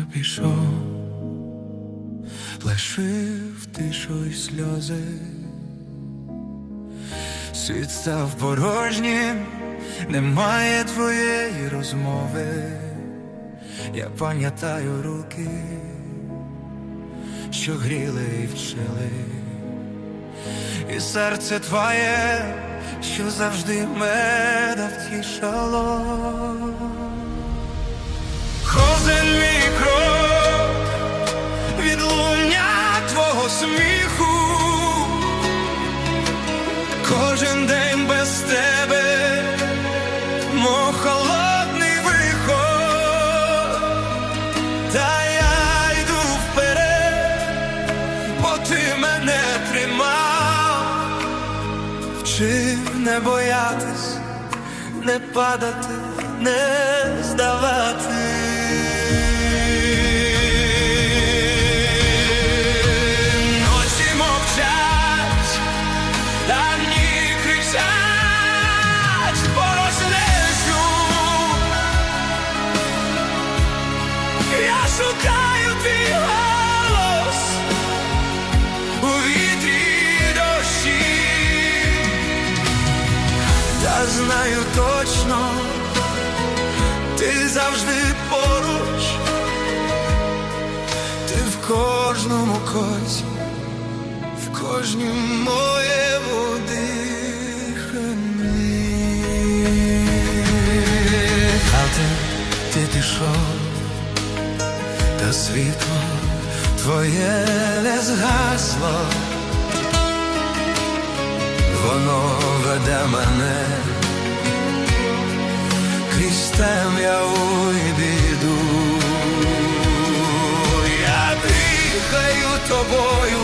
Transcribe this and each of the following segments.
та пішов, лишив тишу й сльози, світ став порожнім, немає твоєї розмови, я пам'ятаю руки, що гріли і вчили, і серце твоє, що завжди мене втішало. Сміху, кожен день без тебе, мов холодний виход, та я йду вперед, бо ти мене тримав, вчив не боятись, не падати, не здавати. Шукаю твій голос у вітрі дощі, та знаю точно, ти завжди поруч, ти в кожному коці, в диханні. А ти, ти пішов, та світло твоє не згасло, воно веде мене крізь темряву й біду. Я дихаю тобою,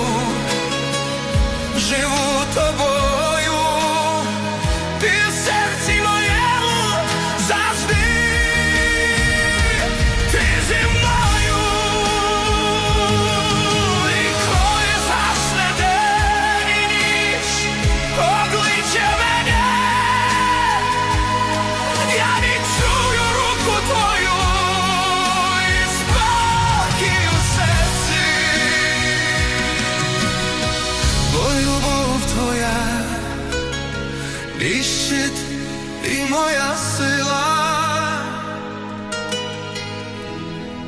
І щит, і моя сила,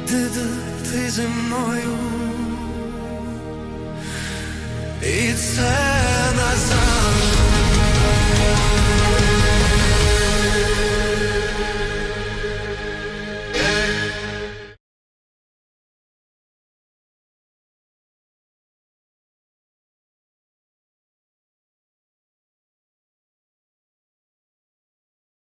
ти, ти зі мною, і це назад.